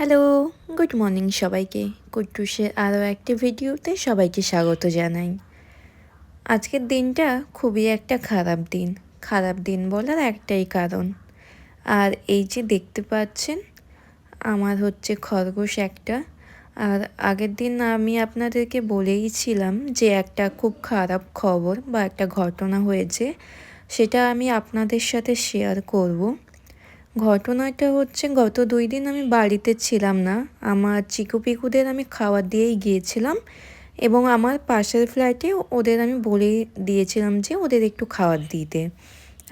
Hello good morning সবাইকে। কুট্টুসের আরও একটি ভিডিওতে সবাইকে স্বাগত জানাই। আজকের দিনটা খুবই একটা খারাপ দিন। খারাপ দিন বলার একটাই কারণ। আর এই যে দেখতে পাচ্ছেন, আমার হচ্ছে খরগোশ একটা। আর আগের দিন আমি আপনাদেরকে বলেইছিলাম যে একটা খুব খারাপ খবর বা একটা ঘটনা হয়েছে, সেটা আমি আপনাদের সাথে শেয়ার করব। ঘটনাটা হচ্ছে গত দুই দিন আমি বাড়িতে ছিলাম না। আমার চিকু পিকুদের আমি খাবার দিয়েই গিয়েছিলাম এবং আমার পাশের ফ্ল্যাটে ওদের আমি বলেই দিয়েছিলাম যে ওদের একটু খাবার দিতে।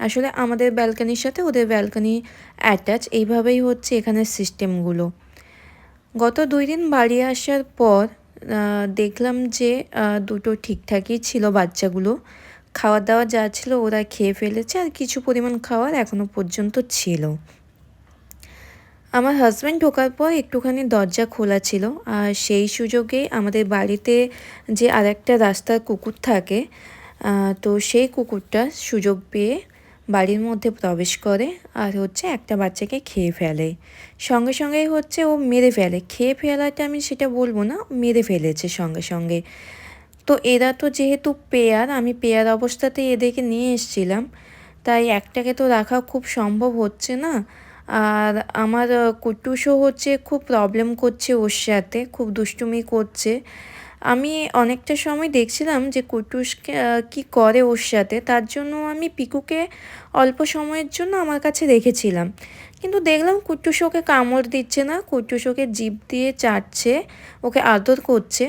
আসলে আমাদের ব্যালকানির সাথে ওদের ব্যালকানি অ্যাটাচ এইভাবেই হচ্ছে এখানের সিস্টেমগুলো গত দুই দিন বাড়ি আসার পর দেখলাম যে দুটো ঠিকঠাকই ছিল বাচ্চাগুলো। খাওয়া দাওয়া যা ছিল ওরা খেয়ে ফেলেছে আর কিছু পরিমাণ খাওয়ার এখনও পর্যন্ত ছিল। আমার হাজব্যান্ড ঢোকার পর একটুখানি দরজা খোলা ছিল আর সেই সুযোগে আমাদের বাড়িতে যে আরেকটা রাস্তার কুকুর থাকে তো সেই কুকুরটা সুযোগ পেয়ে বাড়ির মধ্যে প্রবেশ করে আর হচ্ছে একটা বাচ্চাকে খেয়ে ফেলে। সঙ্গে সঙ্গেই হচ্ছে ও মেরে ফেলে। খেয়ে ফেলাটা আমি সেটা বলব না, মেরে ফেলেছে সঙ্গে সঙ্গে। তো এরা তো যেহেতু পেয়ার, আমি পেয়ার অবস্থাতে এদেরকে নিয়ে এসছিলাম। তাই একটাকে তো রাখা খুব সম্ভব হচ্ছে না। আর আমার কুটুসও হচ্ছে, খুব প্রবলেম করছে ওর সাথে, খুব দুষ্টুমি করছে। আমি অনেকটা সময় দেখছিলাম যে কুটুস কি করে ওর সাথে, তার জন্য আমি পিকুকে অল্প সময়ের জন্য আমার কাছে রেখেছিলাম। কিন্তু দেখলাম কুটুস ওকে কামড় দিচ্ছে না কুটুস ওকে জিপ দিয়ে চাটছে, ওকে আদর করছে।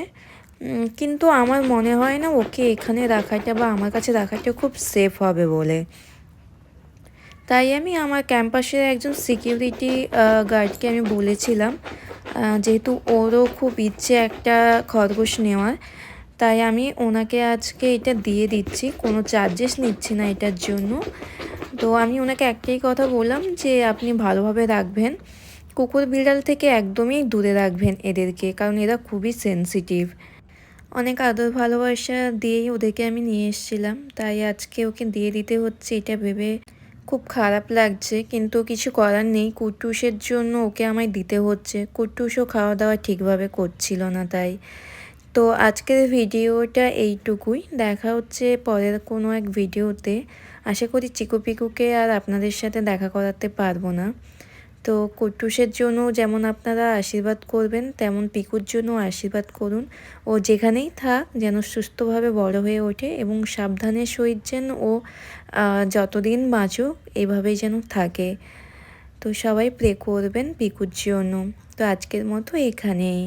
কিন্তু আমার মনে হয় না ওকে এখানে রাখাটা বা আমার কাছে রাখাটা খুব সেফ হবে বলে। তাই আমি আমার ক্যাম্পাসের একজন সিকিউরিটি গার্ডকে আমি বলেছিলাম যেহেতু ওরও খুব ইচ্ছে একটা খরগোশ নেওয়ার, তাই আমি ওনাকে আজকে এটা দিয়ে দিচ্ছি, কোনো চার্জেস নিচ্ছি না এটার জন্য। তো আমি ওনাকে একটাই কথা বললাম যে আপনি ভালোভাবে রাখবেন, কুকুর বিড়াল থেকে একদমই দূরে রাখবেন এদেরকে, কারণ এরা খুবই সেন্সিটিভ অনেক আদর ভালোবাসা দিয়েই ওদেরকে আমি নিয়ে এসেছিলাম। তাই আজকে ওকে দিয়ে দিতে হচ্ছে এটা ভেবে খুব খারাপ লাগছে, কিন্তু কিছু করার নেই। কুটুসের জন্য ওকে আমায় দিতে হচ্ছে। কুটুসও খাওয়া দাওয়া ঠিকভাবে করছিল না তাই। তো আজকের ভিডিওটা এইটুকুই। দেখা হচ্ছে পরের কোনো এক ভিডিওতে। আশা করি চিকু পিকুকে আর আপনাদের সাথে দেখা করাতে পারব না। তো কুটুসের জন্য যেমন আপনারা আশীর্বাদ করবেন, তেমন পিকুর জন্য আশীর্বাদ করুন। ও যেখানেই থাক যেন সুস্থভাবে বড় হয়ে ওঠে এবং সাবধানে সহিত যেন ও যতদিন বাঁচুক এভাবেই যেন থাকে। তো সবাই প্রে করবেন পিকুর জন্য। তো আজকের মতো এখানেই।